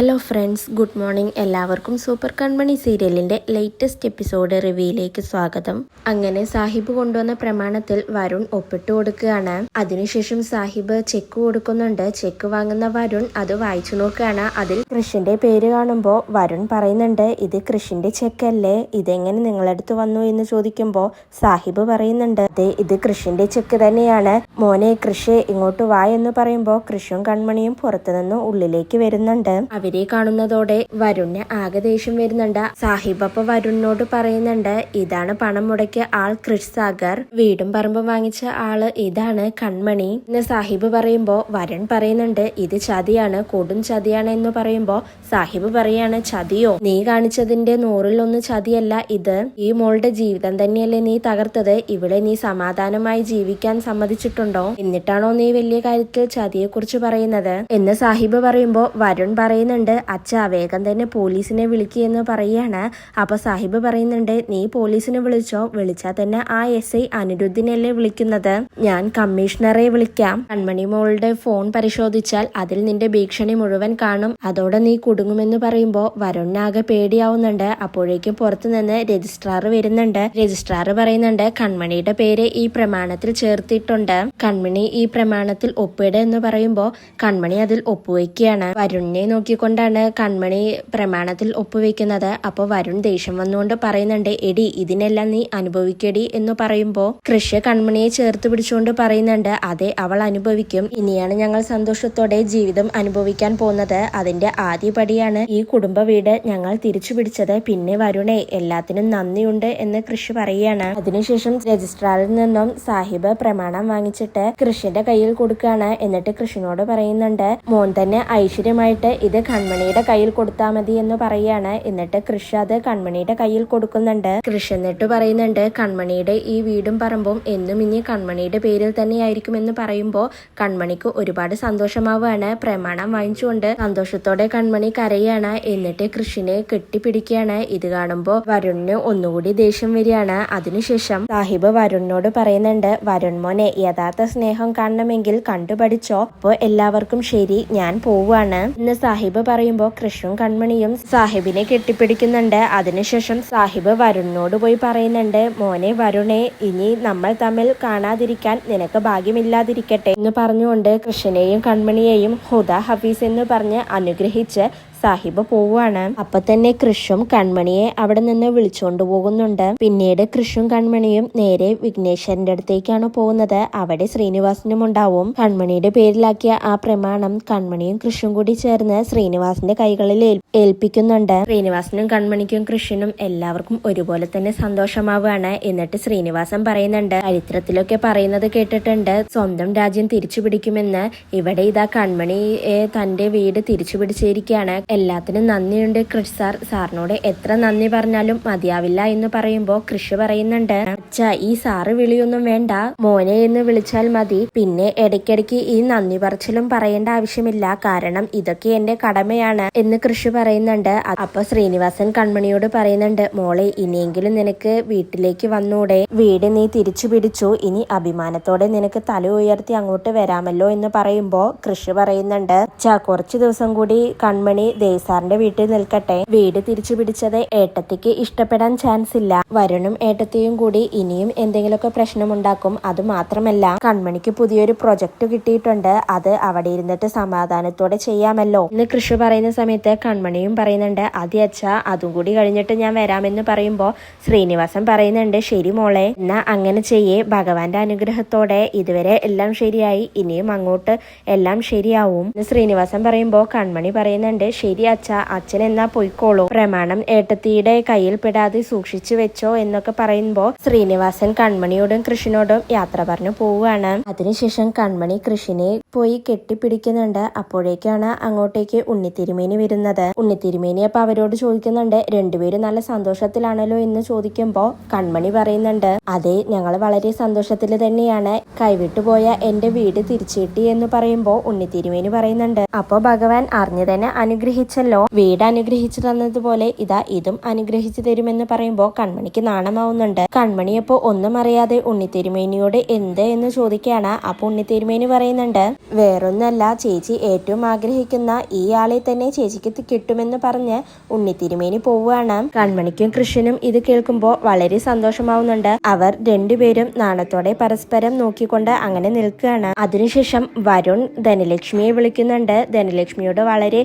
Hello friends good morning. എല്ലാവർക്കും super Kanmani സീരിയലിന്റെ latest episode റിവ്യൂയിലേക്ക് സ്വാഗതം. അങ്ങനെ സാഹിബ് കൊണ്ടുവന്ന പ്രമാണത്തിൽ വരുൺ ഒപ്പിട്ട് കൊടുക്കുകയാണ്. അതിനുശേഷം സാഹിബ് ചെക്ക് കൊടുക്കുന്നുണ്ട്. ചെക്ക് വാങ്ങുന്ന വരുൺ അത് വായിച്ചു നോക്കുകയാണ്. അതിൽ കൃഷിന്റെ പേര് കാണുമ്പോൾ വരുൺ പറയുന്നുണ്ട് ഇത് കൃഷിന്റെ ചെക്കല്ലേ ഇതെങ്ങനെ നിങ്ങളടുത്ത് വന്നു? എന്ന് ചോദിക്കുമ്പോൾ സാഹിബ് പറയുന്നുണ്ട് അതെ ഇത് കൃഷിന്റെ ചെക്ക് തന്നെയാണ്. മോനെ കൃഷി ഇങ്ങോട്ട് വാ എന്ന് പറയുമ്പോൾ കൃഷിയും കൺമണിയും പുറത്തുനിന്ന് ഉള്ളിലേക്ക് വരുന്നുണ്ട്. അവരെ കാണുന്നതോടെ വരുണിന് ആകെ ദേഷ്യം വരുന്നുണ്ട്. സാഹിബ് അപ്പൊ വരുണിനോട് പറയുന്നുണ്ട് ഇതാണ് പണം മുടക്കിയ ആൾ ക്രിഷ് സാഗർ. വീടും പറമ്പും വാങ്ങിച്ച ആൾ ഇതാണ് കൺമണി. എന്ന് സാഹിബ് പറയുമ്പോ വരുൺ പറയുന്നുണ്ട് ഇത് ചതിയാണ് കൊടും ചതിയാണ് എന്ന് പറയുമ്പോ സാഹിബ് പറയാണ് ചതിയോ? നീ കാണിച്ചതിന്റെ നൂറിൽ ഒന്ന് ചതിയല്ല ഇത്. ഈ മോളുടെ ജീവിതം തന്നെയല്ലേ നീ തകർത്തത്. ഇവിടെ നീ സമാധാനമായി ജീവിക്കാൻ സമ്മതിച്ചിട്ടുണ്ടോ? എന്നിട്ടാണോ നീ വലിയ കാര്യത്തിൽ ചതിയെ കുറിച്ച് പറയുന്നത്? എന്ന് സാഹിബ് പറയുമ്പോ വരുൺ പറയുന്നുണ്ട് അച്ഛാ വേഗം തന്നെ പോലീസിനെ വിളിക്കുകയെന്ന് പറയുകയാണ് അപ്പൊ സാഹിബ് പറയുന്നുണ്ട് നീ പോലീസിനെ വിളിച്ചോ? വിളിച്ചാൽ തന്നെ ആ എസ് ഐ അനിരുദ്ധിനല്ലേ വിളിക്കുന്നത്. ഞാൻ കമ്മീഷണറെ വിളിക്കാം. കൺമണി മോളുടെ ഫോൺ പരിശോധിച്ചാൽ അതിൽ നിന്റെ ഭീഷണി മുഴുവൻ കാണും. അതോടെ നീ കുടുങ്ങുമെന്ന് പറയുമ്പോ വരുണ്ണാകെ പേടിയാവുന്നുണ്ട്. അപ്പോഴേക്കും പുറത്തുനിന്ന് രജിസ്ട്രാർ വരുന്നുണ്ട്. രജിസ്ട്രാർ പറയുന്നുണ്ട് കൺമണിയുടെ പേര് ഈ പ്രമാണത്തിൽ ചേർത്തിട്ടുണ്ട്. കൺമണി ഈ പ്രമാണത്തിൽ ഒപ്പിട എന്ന് പറയുമ്പോ കൺമണി അതിൽ ഒപ്പുവെക്കുകയാണ്. വരുണിനെ നോക്കിക്കൊണ്ടാണ് കൺമണി പ്രമാണത്തിൽ ഒപ്പുവെക്കുന്നത്. അപ്പോൾ വരുൺ ദേഷ്യം വന്നുകൊണ്ട് പറയുന്നുണ്ട് എടി ഇതിനെല്ലാം നീ അനുഭവിക്കടി എന്ന് പറയുമ്പോൾ കൃഷ്യ കൺമണിയെ ചേർത്ത് പിടിച്ചുകൊണ്ട് പറയുന്നുണ്ട് അതെ അവൾ അനുഭവിക്കും. ഇനിയാണ് ഞങ്ങൾ സന്തോഷത്തോടെ ജീവിതം അനുഭവിക്കാൻ പോകുന്നത്. അതിന്റെ ആദ്യ പടിയാണ് ഈ കുടുംബ വീട് ഞങ്ങൾ തിരിച്ചു പിടിച്ചത്. പിന്നെ വരുണേ എല്ലാത്തിനും നന്ദിയുണ്ട് എന്ന് കൃഷി പറയുകയാണ്. അതിനുശേഷം രജിസ്ട്രാറിൽ നിന്നും സാഹിബ് പ്രമാണം വാങ്ങിച്ചിട്ട് കൃഷിന്റെ കയ്യിൽ കൊടുക്കുകയാണ്. എന്നിട്ട് കൃഷിനോട് പറയുന്നുണ്ട് മോൻ തന്നെ ഐശ്വര്യമായിട്ട് ഇത് കൺമണിയുടെ കയ്യിൽ കൊടുത്താൽ മതി എന്ന് പറയാണ് എന്നിട്ട് കൃഷി അത് കൺമണിയുടെ കയ്യിൽ കൊടുക്കുന്നുണ്ട്. കൃഷി എന്നിട്ട് പറയുന്നുണ്ട് കൺമണിയുടെ ഈ വീടും പറമ്പും എന്നും ഇനി കൺമണിയുടെ പേരിൽ തന്നെയായിരിക്കും എന്ന് പറയുമ്പോൾ കൺമണിക്ക് ഒരുപാട് സന്തോഷമാവുകയാണ്. പ്രമാണം വാങ്ങിച്ചുകൊണ്ട് സന്തോഷത്തോടെ കൺമണി കരയാണ്. എന്നിട്ട് കൃഷിനെ കെട്ടിപ്പിടിക്കുകയാണ്. ഇത് കാണുമ്പോൾ വരുണിന് ഒന്നുകൂടി ദേഷ്യം വരികയാണ്. അതിനുശേഷം സാഹിബ് വരുണിനോട് പറയുന്നുണ്ട് വരുൺ മോനെ യഥാർത്ഥ സ്നേഹം കാണണമെങ്കിൽ കണ്ടുപഠിച്ചോ. അപ്പോൾ എല്ലാവർക്കും ശരി ഞാൻ പോവുകയാണ്. ഇന്ന് സാഹിബ് പറയുമ്പോൾ കൃഷ്ണും കൺമണിയും സാഹിബിനെ കെട്ടിപ്പിടിക്കുന്നുണ്ട്. അതിനുശേഷം സാഹിബ് വരുണിനോട് പോയി പറയുന്നുണ്ട് മോനെ വരുണെ ഇനി നമ്മൾ തമ്മിൽ കാണാതിരിക്കാൻ നിനക്ക് ഭാഗ്യമില്ലാതിരിക്കട്ടെ എന്ന് പറഞ്ഞുകൊണ്ട് കൃഷ്ണനെയും കൺമണിയെയും ഹുദ ഹഫീസ് എന്ന് പറഞ്ഞ് അനുഗ്രഹിച്ച് സാഹിബ് പോവുകയാണ് അപ്പൊ തന്നെ കൃഷും കൺമണിയെ അവിടെ നിന്ന് വിളിച്ചുകൊണ്ട് പോകുന്നുണ്ട്. പിന്നീട് കൃഷും കൺമണിയും നേരെ വിഘ്നേശ്വരന്റെ അടുത്തേക്കാണ് പോകുന്നത്. അവിടെ ശ്രീനിവാസനും ഉണ്ടാവും. കൺമണിയുടെ പേരിലാക്കിയ ആ പ്രമാണം കൺമണിയും കൃഷും കൂടി ചേർന്ന് ശ്രീനിവാസിന്റെ കൈകളിൽ ഏൽപ്പിക്കുന്നുണ്ട്. ശ്രീനിവാസനും കൺമണിക്കും കൃഷിനും എല്ലാവർക്കും ഒരുപോലെ തന്നെ സന്തോഷമാവുകയാണ് എന്നിട്ട് ശ്രീനിവാസൻ പറയുന്നുണ്ട്. ചരിത്രത്തിലൊക്കെ പറയുന്നത് കേട്ടിട്ടുണ്ട്. സ്വന്തം രാജ്യം തിരിച്ചു പിടിക്കുമെന്ന് ഇവിടെ ഇതാ കൺമണിയെ തന്റെ വീട് തിരിച്ചു പിടിച്ചിരിക്കുകയാണ് എല്ലാത്തിനും നന്ദിയുണ്ട് കൃഷ് സാർ. സാറിനോട് എത്ര നന്ദി പറഞ്ഞാലും മതിയാവില്ല എന്ന് പറയുമ്പോ കൃഷി പറയുന്നുണ്ട്. അച്ഛ ഈ സാറ് വിളിയൊന്നും വേണ്ട. മോനെ എന്ന് വിളിച്ചാൽ മതി. പിന്നെ ഇടയ്ക്കിടയ്ക്ക് ഈ നന്ദി പറച്ചിലും പറയേണ്ട ആവശ്യമില്ല. കാരണം ഇതൊക്കെ എന്റെ കടമയാണ് എന്ന് കൃഷി പറയുന്നുണ്ട്. അപ്പൊ ശ്രീനിവാസൻ കൺമണിയോട് പറയുന്നുണ്ട് മോളെ ഇനിയെങ്കിലും നിനക്ക് വീട്ടിലേക്ക് വന്നൂടെ. വീട് നീ തിരിച്ചു പിടിച്ചു. ഇനി അഭിമാനത്തോടെ നിനക്ക് തല ഉയർത്തി അങ്ങോട്ട് വരാമല്ലോ എന്ന് പറയുമ്പോ കൃഷി പറയുന്നുണ്ട്. അച്ഛാ കുറച്ചു ദിവസം കൂടി കൺമണി ദേസാറിന്റെ വീട്ടിൽ നിൽക്കട്ടെ. വീട് തിരിച്ചു പിടിച്ചത് ഏട്ടത്തിക്ക് ഇഷ്ടപ്പെടാൻ ചാൻസ് ഇല്ല. വരുണും ഏട്ടത്തിയും കൂടി ഇനിയും എന്തെങ്കിലുമൊക്കെ പ്രശ്നമുണ്ടാക്കും അത് മാത്രമല്ല കൺമണിക്ക് പുതിയൊരു പ്രൊജക്ട് കിട്ടിയിട്ടുണ്ട്. അത് അവിടെ ഇരുന്നിട്ട് സമാധാനത്തോടെ ചെയ്യാമല്ലോ. എന്ന് കൃഷി പറയുന്ന സമയത്ത് കൺമണിയും പറയുന്നുണ്ട് അതെ അച്ഛ അതും കൂടി കഴിഞ്ഞിട്ട് ഞാൻ വരാമെന്ന് പറയുമ്പോ ശ്രീനിവാസൻ പറയുന്നുണ്ട് ശരി മോളെ എന്നാ അങ്ങനെ ചെയ്യേ. ഭഗവാന്റെ അനുഗ്രഹത്തോടെ ഇതുവരെ എല്ലാം ശരിയായി. ഇനിയും അങ്ങോട്ട് എല്ലാം ശരിയാവും. എന്ന് ശ്രീനിവാസൻ പറയുമ്പോ കൺമണി പറയുന്നുണ്ട് ശരി അച്ഛ അച്ഛൻ എന്നാ പോയിക്കോളൂ. പ്രമാണം ഏട്ടത്തിയുടെ കയ്യിൽ പെടാതെ സൂക്ഷിച്ചു വെച്ചോ എന്നൊക്കെ പറയുമ്പോ ശ്രീനിവാസൻ കൺമണിയോടും കൃഷിനോടും യാത്ര പറഞ്ഞു പോവുകയാണ്. അതിനുശേഷം കൺമണി കൃഷിനെ പോയി കെട്ടിപ്പിടിക്കുന്നുണ്ട്. അപ്പോഴേക്കാണ് അങ്ങോട്ടേക്ക് ഉണ്ണിത്തിരുമേനി വരുന്നത്. ഉണ്ണിത്തിരുമേനി അപ്പൊ അവരോട് ചോദിക്കുന്നുണ്ട് രണ്ടുപേരും നല്ല സന്തോഷത്തിലാണല്ലോ എന്ന് ചോദിക്കുമ്പോ കൺമണി പറയുന്നുണ്ട് അതെ ഞങ്ങൾ വളരെ സന്തോഷത്തിൽ തന്നെയാണ്. കൈവിട്ടുപോയ എന്റെ വീട് തിരിച്ചു കിട്ടി എന്ന് പറയുമ്പോ ഉണ്ണിത്തിരുമേനി പറയുന്നുണ്ട്. അപ്പോൾ ഭഗവാൻ അറിഞ്ഞു തന്നെ അനുഗ്രഹിക്കും അനുഗ്രഹിച്ചല്ലോ. വീട് അനുഗ്രഹിച്ചു തന്നതുപോലെ ഇതാ ഇതും അനുഗ്രഹിച്ചു തരുമെന്ന് പറയുമ്പോൾ കൺമണിക്ക് നാണമാവുന്നുണ്ട്. കൺമണിയപ്പോ ഒന്നും അറിയാതെ ഉണ്ണിത്തിരുമേനിയോട് എന്ത് എന്ന് ചോദിക്കുകയാണ്. അപ്പൊ ഉണ്ണിത്തിരുമേനി പറയുന്നുണ്ട് വേറൊന്നല്ല ചേച്ചി ഏറ്റവും ആഗ്രഹിക്കുന്ന ഈ ആളെ തന്നെ ചേച്ചിക്ക് കിട്ടുമെന്ന് പറഞ്ഞ് ഉണ്ണിത്തിരുമേനി പോവുകയാണ്. കൺമണിക്കും കൃഷ്ണനും ഇത് കേൾക്കുമ്പോൾ വളരെ സന്തോഷമാവുന്നുണ്ട്. അവർ രണ്ടുപേരും നാണത്തോടെ പരസ്പരം നോക്കിക്കൊണ്ട് അങ്ങനെ നിൽക്കുകയാണ്. അതിനുശേഷം വരുൺ ധനലക്ഷ്മിയെ വിളിക്കുന്നുണ്ട്. ധനലക്ഷ്മിയോട് വളരെ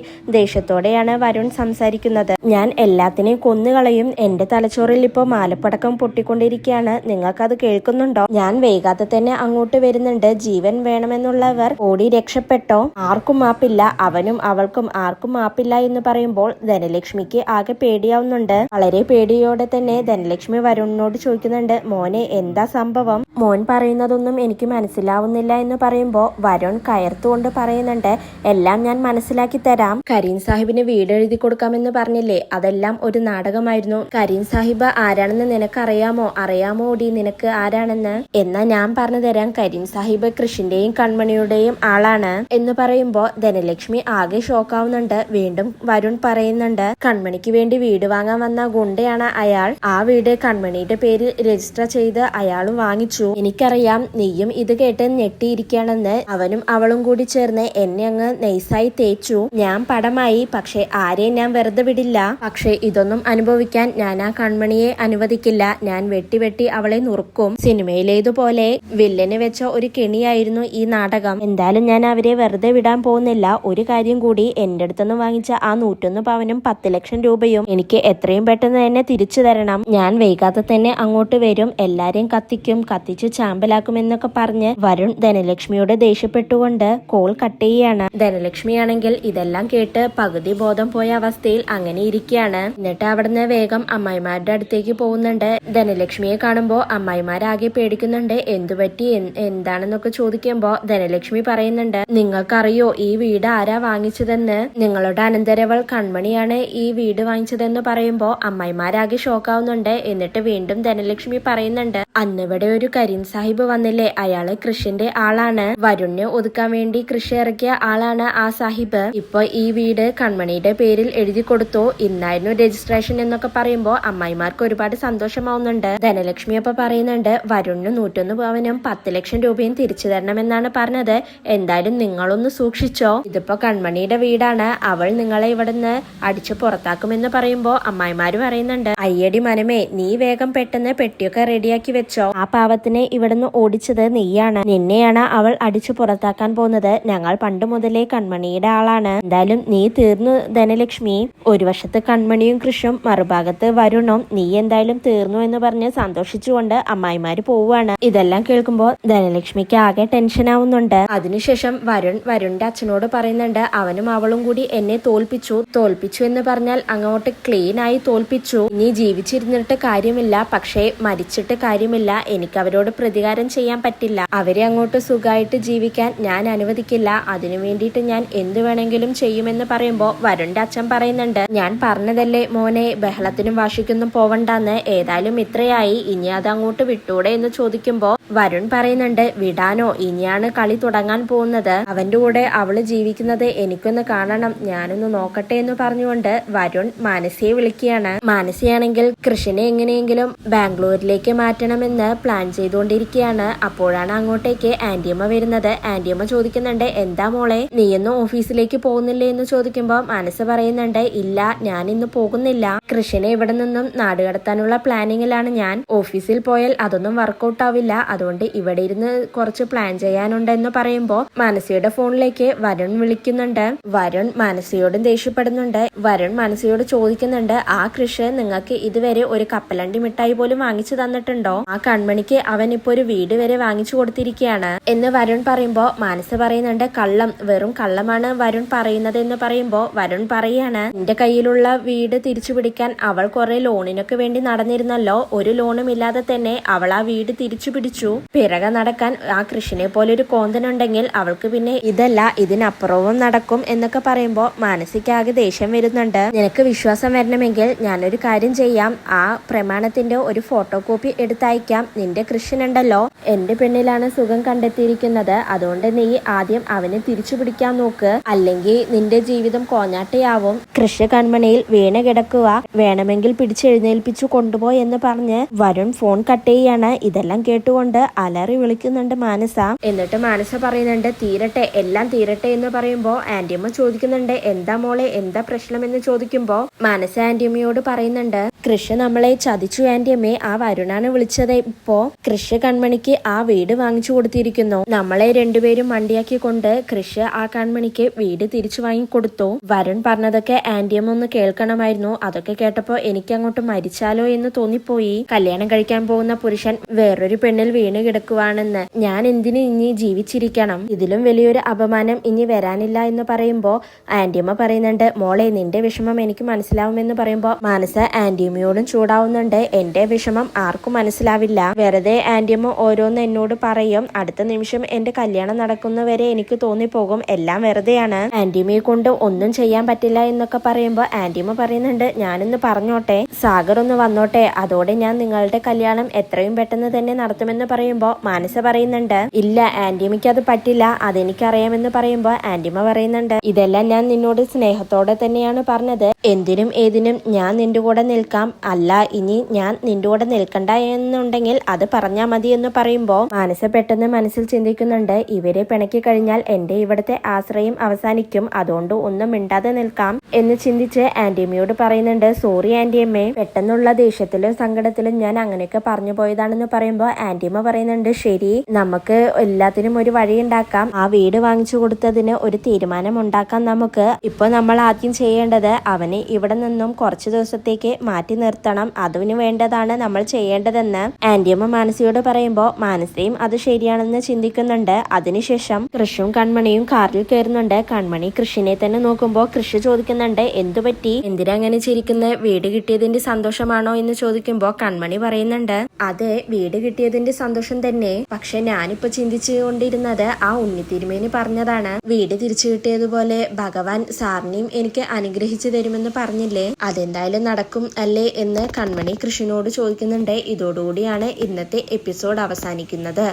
ദേഷ്യത്തോടെയാണ് വരുൺ സംസാരിക്കുന്നത്. ഞാൻ എല്ലാത്തിനെയും കൊന്നുകളയും. എന്റെ തലച്ചോറിൽ ഇപ്പോൾ മാലപ്പടക്കം പൊട്ടിക്കൊണ്ടിരിക്കുകയാണ്. നിങ്ങൾക്കത് കേൾക്കുന്നുണ്ടോ? ഞാൻ വൈകാതെ തന്നെ അങ്ങോട്ട് വരുന്നുണ്ട്. ജീവൻ വേണമെന്നുള്ളവർ ഓടി രക്ഷപ്പെട്ടോ? ആർക്കും മാപ്പില്ല. അവനും അവൾക്കും ആർക്കും മാപ്പില്ല എന്ന് പറയുമ്പോൾ ധനലക്ഷ്മിക്ക് ആകെ പേടിയാവുന്നുണ്ട്. വളരെ പേടിയോടെ തന്നെ ധനലക്ഷ്മി വരുണിനോട് ചോദിക്കുന്നുണ്ട് മോനെ എന്താ സംഭവം? മോൻ പറയുന്നതൊന്നും എനിക്ക് മനസ്സിലാവുന്നില്ല എന്ന് പറയുമ്പോൾ വരുൺ കയർത്തുകൊണ്ട് പറയുന്നുണ്ട് എല്ലാം ഞാൻ മനസ്സിലാക്കി തരാം. കരീം സാഹിബിന് വീട് എഴുതി കൊടുക്കാമെന്ന് പറഞ്ഞില്ലേ? അതെല്ലാം ഒരു നാടകമായിരുന്നു. കരീം സാഹിബ് ആരാണെന്ന് നിനക്കറിയാമോ? അറിയാമോ ഓടി നിനക്ക് ആരാണെന്ന്? എന്നാ ഞാൻ പറഞ്ഞു തരാം. കരീം സാഹിബ് കൃഷിന്റെയും കൺമണിയുടെയും ആളാണ് എന്ന് പറയുമ്പോ ധനലക്ഷ്മി ആകെ ഷോക്കാവുന്നുണ്ട്. വീണ്ടും വരുൺ പറയുന്നുണ്ട് കൺമണിക്ക് വേണ്ടി വീട് വാങ്ങാൻ വന്ന ഗുണ്ടയാണ് അയാൾ. ആ വീട് കൺമണിയുടെ പേര് രജിസ്റ്റർ ചെയ്ത് അയാളും വാങ്ങിച്ചു. എനിക്കറിയാം നീയും ഇത് കേട്ട് ഞെട്ടിയിരിക്കുകയാണെന്ന് അവനും അവളും കൂടി ചേർന്ന് എന്നെ അങ്ങ് നൈസായി തേച്ചു. ഞാൻ പടമായി പക്ഷെ ആരെയും ഞാൻ വെറുതെ വിടില്ല. പക്ഷെ ഇതൊന്നും അനുഭവിക്കാൻ ഞാൻ ആ കൺമണിയെ അനുവദിക്കില്ല. ഞാൻ വെട്ടി വെട്ടി അവളെ നുറുക്കും. സിനിമയിലേതുപോലെ വില്ലന് വെച്ച ഒരു കെണിയായിരുന്നു ഈ നാടകം. എന്തായാലും ഞാൻ അവരെ വെറുതെ വിടാൻ പോകുന്നില്ല. ഒരു കാര്യം കൂടി എന്റെ അടുത്തുനിന്ന് വാങ്ങിച്ച ആ നൂറ്റൊന്ന് പവനും പത്ത് ലക്ഷം രൂപയും എനിക്ക് എത്രയും പെട്ടെന്ന് തന്നെ തിരിച്ചു തരണം. ഞാൻ വൈകാതെ തന്നെ അങ്ങോട്ട് വരും. എല്ലാരെയും കത്തിക്കും. കത്തിച്ച് ചാമ്പലാക്കും എന്നൊക്കെ പറഞ്ഞ് വരുൺ ധനലക്ഷ്മിയോട് ദേഷ്യപ്പെട്ടുകൊണ്ട് കോൾ കട്ട് ചെയ്യാണ്. ധനലക്ഷ്മിയാണെങ്കിൽ ഇതെല്ലാം കേട്ട് പകുതി ബോധം പോയ അവസ്ഥയിൽ അങ്ങനെ ഇരിക്കുകയാണ്. എന്നിട്ട് അവിടുന്ന് വേഗം അമ്മായിമാരുടെ അടുത്തേക്ക് പോകുന്നുണ്ട്. ധനലക്ഷ്മിയെ കാണുമ്പോ അമ്മായിമാരാകെ പേടിക്കുന്നുണ്ട്. എന്തുപറ്റി എന്താണെന്നൊക്കെ ചോദിക്കുമ്പോ ധനലക്ഷ്മി പറയുന്നുണ്ട് നിങ്ങൾക്കറിയോ ഈ വീട് ആരാ വാങ്ങിച്ചതെന്ന്? നിങ്ങളുടെ അനന്തരവൾ കൺമണിയാണ് ഈ വീട് വാങ്ങിച്ചതെന്ന് പറയുമ്പോ അമ്മായിമാരാകെ ഷോക്കാവുന്നുണ്ട്. എന്നിട്ട് വീണ്ടും ധനലക്ഷ്മി പറയുന്നുണ്ട് അന്നിവിടെ ഒരു കരീം സാഹിബ് വന്നില്ലേ? അയാൾ കൃഷിന്റെ ആളാണ്. വരുണിനെ ഒതുക്കാൻ വേണ്ടി കൃഷി ഇറക്കിയ ആളാണ് ആ സാഹിബ്. ഇപ്പൊ ഈ വീട് കൺമണിയുടെ പേരിൽ എഴുതി കൊടുത്തു ഇന്നായിരുന്നു രജിസ്ട്രേഷൻ എന്നൊക്കെ പറയുമ്പോൾ അമ്മായിമാർക്ക് ഒരുപാട് സന്തോഷമാവുന്നുണ്ട്. ധനലക്ഷ്മി അപ്പൊ പറയുന്നുണ്ട് വരുണിന് നൂറ്റൊന്ന് പവനും പത്ത് ലക്ഷം രൂപയും തിരിച്ചു തരണമെന്നാണ് പറഞ്ഞത്. എന്തായാലും നിങ്ങളൊന്ന് സൂക്ഷിച്ചോ. ഇതിപ്പോ കൺമണിയുടെ വീടാണ്. അവൾ നിങ്ങളെ ഇവിടുന്ന് അടിച്ചു പുറത്താക്കുമെന്ന് പറയുമ്പോൾ അമ്മായിമാര് പറയുന്നുണ്ട് അയ്യടി മനമേ നീ വേഗം പെട്ടെന്ന് പെട്ടിയൊക്കെ റെഡിയാക്കി വെച്ചോ. ആ പാവത്തിനെ ഇവിടുന്ന് ഓടിച്ചത് നീയാണ്. നിന്നെയാണ് അവൾ അടിച്ചു പുറത്താക്കാൻ പോകുന്നത്. ഞങ്ങൾ പണ്ട് മുതലേ കൺമണിയുടെ ആളാണ്. എന്തായാലും നീ തീർന്നു ധനലക്ഷ്മി. ഒരു വശത്ത് കൺമണിയും കൃഷും മറുഭാഗത്ത് വരുണും. നീ എന്തായാലും തീർന്നു എന്ന് പറഞ്ഞ് സന്തോഷിച്ചുകൊണ്ട് അമ്മായിമാര് പോവുകയാണ്. ഇതെല്ലാം കേൾക്കുമ്പോൾ ധനലക്ഷ്മിക്ക് ആകെ ടെൻഷൻ ആവുന്നുണ്ട്. അതിനുശേഷം വരുൺ വരുണിന്റെ അച്ഛനോട് പറയുന്നുണ്ട് അവനും അവളും കൂടി എന്നെ തോൽപ്പിച്ചു. തോൽപ്പിച്ചു എന്ന് പറഞ്ഞാൽ അങ്ങോട്ട് ക്ലീൻ ആയി തോൽപ്പിച്ചു. നീ ജീവിച്ചിരുന്നിട്ട് കാര്യമില്ല പക്ഷേ മരിച്ചിട്ട് കാര്യമില്ല. എനിക്ക് അവരോട് പ്രതികാരം ചെയ്യാൻ പറ്റില്ല. അവരെ അങ്ങോട്ട് സുഖമായിട്ട് ജീവിക്കാൻ ഞാൻ അനുവദിക്കില്ല. അതിനു വേണ്ടിയിട്ട് ഞാൻ എന്ത് വേണമെങ്കിലും ചെയ്യുമെന്ന് പറയുമ്പോ വരുണിന്റെ അച്ഛൻ പറയുന്നുണ്ട് ഞാൻ പറഞ്ഞതല്ലേ മോനെ ബഹളത്തിനും വാശിക്കൊന്നും പോവണ്ടെന്ന്. ഏതായാലും ഇത്രയായി. ഇനി അങ്ങോട്ട് വിട്ടൂടെ എന്ന് ചോദിക്കുമ്പോ വരുൺ പറയുന്നുണ്ട് വിടാനോ ഇനിയാണ് കളി തുടങ്ങാൻ പോകുന്നത്. അവന്റെ കൂടെ അവൾ ജീവിക്കുന്നത് എനിക്കൊന്ന് കാണണം. ഞാനൊന്ന് നോക്കട്ടെ എന്ന് പറഞ്ഞുകൊണ്ട് വരുൺ മാനസിയെ വിളിക്കുകയാണ്. മാനസിയാണെങ്കിൽ കൃഷിനെ എങ്ങനെയെങ്കിലും ബാംഗ്ലൂരിലേക്ക് മാറ്റണമെന്ന് പ്ലാൻ ചെയ്തുകൊണ്ടിരിക്കുകയാണ്. അപ്പോഴാണ് അങ്ങോട്ടേക്ക് ആന്റിയമ്മ വരുന്നത്. ആന്റിയമ്മ ചോദിക്കുന്നുണ്ട് എന്താ മോളെ നീയൊന്നും ഓഫീസിലേക്ക് പോകുന്നില്ലേ? എന്ന് ചോദിക്കുമ്പോൾ മനസ്സ് പറയുന്നുണ്ട് ഇല്ല ഞാൻ ഇന്ന് പോകുന്നില്ല. കൃഷിനെ ഇവിടെ നിന്നും നാടുകടത്താനുള്ള പ്ലാനിങ്ങിലാണ് ഞാൻ. ഓഫീസിൽ പോയാൽ അതൊന്നും വർക്കൗട്ട് ആവില്ല. അതുകൊണ്ട് ഇവിടെ ഇരുന്ന് കുറച്ച് പ്ലാൻ ചെയ്യാനുണ്ടെന്ന് പറയുമ്പോൾ മാനസിയുടെ ഫോണിലേക്ക് വരുൺ വിളിക്കുന്നുണ്ട്. വരുൺ മാനസിയോടും ദേഷ്യപ്പെടുന്നുണ്ട്. വരുൺ മാനസിയോട് ചോദിക്കുന്നുണ്ട് ആ കൃഷി നിങ്ങൾക്ക് ഇതുവരെ ഒരു കപ്പലണ്ടി മിഠായി പോലും വാങ്ങിച്ചു തന്നിട്ടുണ്ടോ? ആ കൺമണിക്ക് അവൻ ഇപ്പൊ ഒരു വീട് വരെ വാങ്ങിച്ചു കൊടുത്തിരിക്കുകയാണ്. എന്ന് വരുൺ പറയുമ്പോൾ മാനസ പറയുന്നുണ്ട് കള്ളം വെറും കള്ളമാണ് വരുൺ പറയുന്നത് എന്ന് പറയുമ്പോ വരുൺ പറയാണ് എന്റെ കയ്യിലുള്ള വീട് തിരിച്ചു പിടിക്കാൻ അവൾ കുറെ ലോണിനൊക്കെ വേണ്ടി നടന്നിരുന്നല്ലോ. ഒരു ലോണും ഇല്ലാതെ തന്നെ അവൾ ആ വീട് തിരിച്ചു പിടിച്ചു. പിറകെ നടക്കാൻ ആ കൃഷിനെ പോലെ ഒരു കോന്തനുണ്ടെങ്കിൽ അവൾക്ക് പിന്നെ ഇതല്ല ഇതിനപ്പുറവും നടക്കും എന്നൊക്കെ പറയുമ്പോൾ മാനസികാകെ ദേഷ്യം വരുന്നുണ്ട്. നിനക്ക് വിശ്വാസം വരണമെങ്കിൽ ഞാനൊരു കാര്യം ചെയ്യാം. ആ പ്രമാണത്തിന്റെ ഒരു ഫോട്ടോ കോപ്പി എടുത്തയക്കാം. നിന്റെ കൃഷിനുണ്ടല്ലോ എന്റെ പെണ്ണിലാണ് സുഖം കണ്ടെത്തിയിരിക്കുന്നത്. അതുകൊണ്ട് നീ ആദ്യം അവനെ തിരിച്ചു പിടിക്കാൻ നോക്ക്. അല്ലെങ്കിൽ നിന്റെ ജീവിതം കോഞ്ഞാട്ടയാവും. കൃഷ്ണ കൺമണിയിൽ വീണ കിടക്കുക വേണമെങ്കിൽ പിടിച്ചെഴുന്നേൽപ്പിച്ചു കൊണ്ടുപോയി എന്ന് പറഞ്ഞ് വരുൺ ഫോൺ കട്ട് ചെയ്യാണ്. ഇതെല്ലാം കേട്ടുകൊണ്ട് അലറി വിളിക്കുന്നുണ്ട് മാനസ. എന്നിട്ട് മാനസ പറയുന്നുണ്ട് തീരട്ടെ എല്ലാം തീരട്ടെ എന്ന് പറയുമ്പോ ആന്റിയമ്മ ചോദിക്കുന്നുണ്ട് എന്താ മോളെ എന്താ പ്രശ്നം? എന്ന് ചോദിക്കുമ്പോ മാനസ ആന്റിയമ്മയോട് പറയുന്നുണ്ട് കൃഷി നമ്മളെ ചതിച്ചു ആന്റിയമ്മേ ആ വരുണാണ് വിളിച്ചത്. ഇപ്പോ കൃഷി കൺമണിക്ക് ആ വീട് വാങ്ങിച്ചു കൊടുത്തിരിക്കുന്നു. നമ്മളെ രണ്ടുപേരും വണ്ടിയാക്കി കൊണ്ട് കൃഷി ആ കൺമണിക്ക് വീട് തിരിച്ചു വാങ്ങിക്കൊടുത്തു. വരുൺ പറഞ്ഞതൊക്കെ ആന്റിയമ്മ ഒന്ന് കേൾക്കണമായിരുന്നു. അതൊക്കെ കേട്ടപ്പോ എനിക്ക് അങ്ങോട്ട് മരിച്ചാലോ എന്ന് തോന്നിപ്പോയി. കല്യാണം കഴിക്കാൻ പോകുന്ന പുരുഷൻ വേറൊരു പെണ്ണിൽ വീണ് കിടക്കുവാണെന്ന്. ഞാൻ എന്തിനു ഇനി ജീവിച്ചിരിക്കണം? ഇതിലും വലിയൊരു അപമാനം ഇനി വരാനില്ല എന്ന് പറയുമ്പോ ആന്റിയമ്മ പറയുന്നുണ്ട് മോളെ നിന്റെ വിഷമം എനിക്ക് മനസ്സിലാവുമെന്ന് പറയുമ്പോ മനസ്സ് ആന്റിയമ്മയോടും ചൂടാവുന്നുണ്ട്. എന്റെ വിഷമം ആർക്കും മനസ്സിലാവില്ല. വെറുതെ ആന്റിയമ്മ ഓരോന്ന് എന്നോട് പറയും. അടുത്ത നിമിഷം എന്റെ കല്യാണം നടക്കുന്നവരെ എനിക്ക് തോന്നിപ്പോകും. എല്ലാം വെറുതെയാണ്. ആന്റിയമ്മയെ കൊണ്ട് ഒന്നും ചെയ്യാൻ പറ്റില്ല എന്നൊക്കെ പറയുമ്പോൾ ആന്റിമ പറയുന്നുണ്ട് ഞാനൊന്ന് പറഞ്ഞോട്ടെ സാഗർ ഒന്ന് വന്നോട്ടെ അതോടെ ഞാൻ നിങ്ങളുടെ കല്യാണം എത്രയും പെട്ടെന്ന് തന്നെ നടത്തുമെന്ന് പറയുമ്പോൾ മാനസ പറയുന്നുണ്ട് ഇല്ല ആന്റിമയ്ക്ക് അത് പറ്റില്ല അതെനിക്കറിയാമെന്ന് പറയുമ്പോൾ ആന്റിമ പറയുന്നുണ്ട് ഇതെല്ലാം ഞാൻ നിന്നോട് സ്നേഹത്തോടെ തന്നെയാണ് പറഞ്ഞത് എന്തിനും ഏതിനും ഞാൻ നിന്റെ കൂടെ നിൽക്കാം അല്ല ഇനി ഞാൻ നിന്റെ കൂടെ നിൽക്കണ്ട എന്നുണ്ടെങ്കിൽ അത് പറഞ്ഞാ മതി എന്ന് പറയുമ്പോൾ മാനസ പെട്ടെന്ന് മനസ്സിൽ ചിന്തിക്കുന്നുണ്ട് ഇവരെ പിണക്കി കഴിഞ്ഞാൽ എന്റെ ഇവിടുത്തെ ആശ്രയം അവസാനിക്കും അതുകൊണ്ട് ഒന്നും മിണ്ടാതെ നിൽക്കാം എന്ന് ചിന്തിച്ച് ആന്റിയമ്മയോട് പറയുന്നുണ്ട്. സോറി ആന്റിയമ്മേ പെട്ടെന്നുള്ള ദേഷ്യത്തിലും സങ്കടത്തിലും ഞാൻ അങ്ങനെയൊക്കെ പറഞ്ഞു പോയതാണെന്ന് പറയുമ്പോൾ ആന്റിയമ്മ പറയുന്നുണ്ട് ശരി നമുക്ക് എല്ലാത്തിനും ഒരു വഴി ഉണ്ടാക്കാം. ആ വീട് വാങ്ങിച്ചു കൊടുത്തതിന് ഒരു തീരുമാനം ഉണ്ടാക്കാം നമുക്ക്. ഇപ്പൊ നമ്മൾ ആദ്യം ചെയ്യേണ്ടത് അവനെ ഇവിടെ നിന്നും കുറച്ചു ദിവസത്തേക്ക് മാറ്റി നിർത്തണം. അതിനു വേണ്ടതാണ് നമ്മൾ ചെയ്യേണ്ടതെന്ന്. ആന്റിയമ്മ മാനസിയോട് പറയുമ്പോൾ മാനസിയും അത് ശരിയാണെന്ന് ചിന്തിക്കുന്നുണ്ട്. അതിനുശേഷം കൃഷും കൺമണിയും കാറിൽ കയറുന്നുണ്ട്. കൺമണി കൃഷിനെ തന്നെ നോക്കുമ്പോൾ കൃഷി ചോദിക്കുന്നുണ്ട് എന്തു പറ്റി? എന്തിനാ അങ്ങനെ ചിരിക്കുന്നത് വീട് കിട്ടിയതിന്റെ സന്തോഷമാണോ എന്ന് ചോദിക്കുമ്പോൾ കൺമണി പറയുന്നുണ്ട് അതെ വീട് കിട്ടിയതിന്റെ സന്തോഷം തന്നെ. പക്ഷെ ഞാനിപ്പോ ചിന്തിച്ചു കൊണ്ടിരുന്നത് ആ ഉണ്ണിത്തിരുമേനി പറഞ്ഞതാണ് വീട് തിരിച്ചു കിട്ടിയതുപോലെ ഭഗവാൻ സാറിനെയും എനിക്ക് അനുഗ്രഹിച്ചു തരുമെന്ന് പറഞ്ഞില്ലേ? അതെന്തായാലും നടക്കും അല്ലേ? എന്ന് കൺമണി കൃഷിനോട് ചോദിക്കുന്നുണ്ട്. ഇതോടുകൂടിയാണ് ഇന്നത്തെ എപ്പിസോഡ് അവസാനിക്കുന്നത്.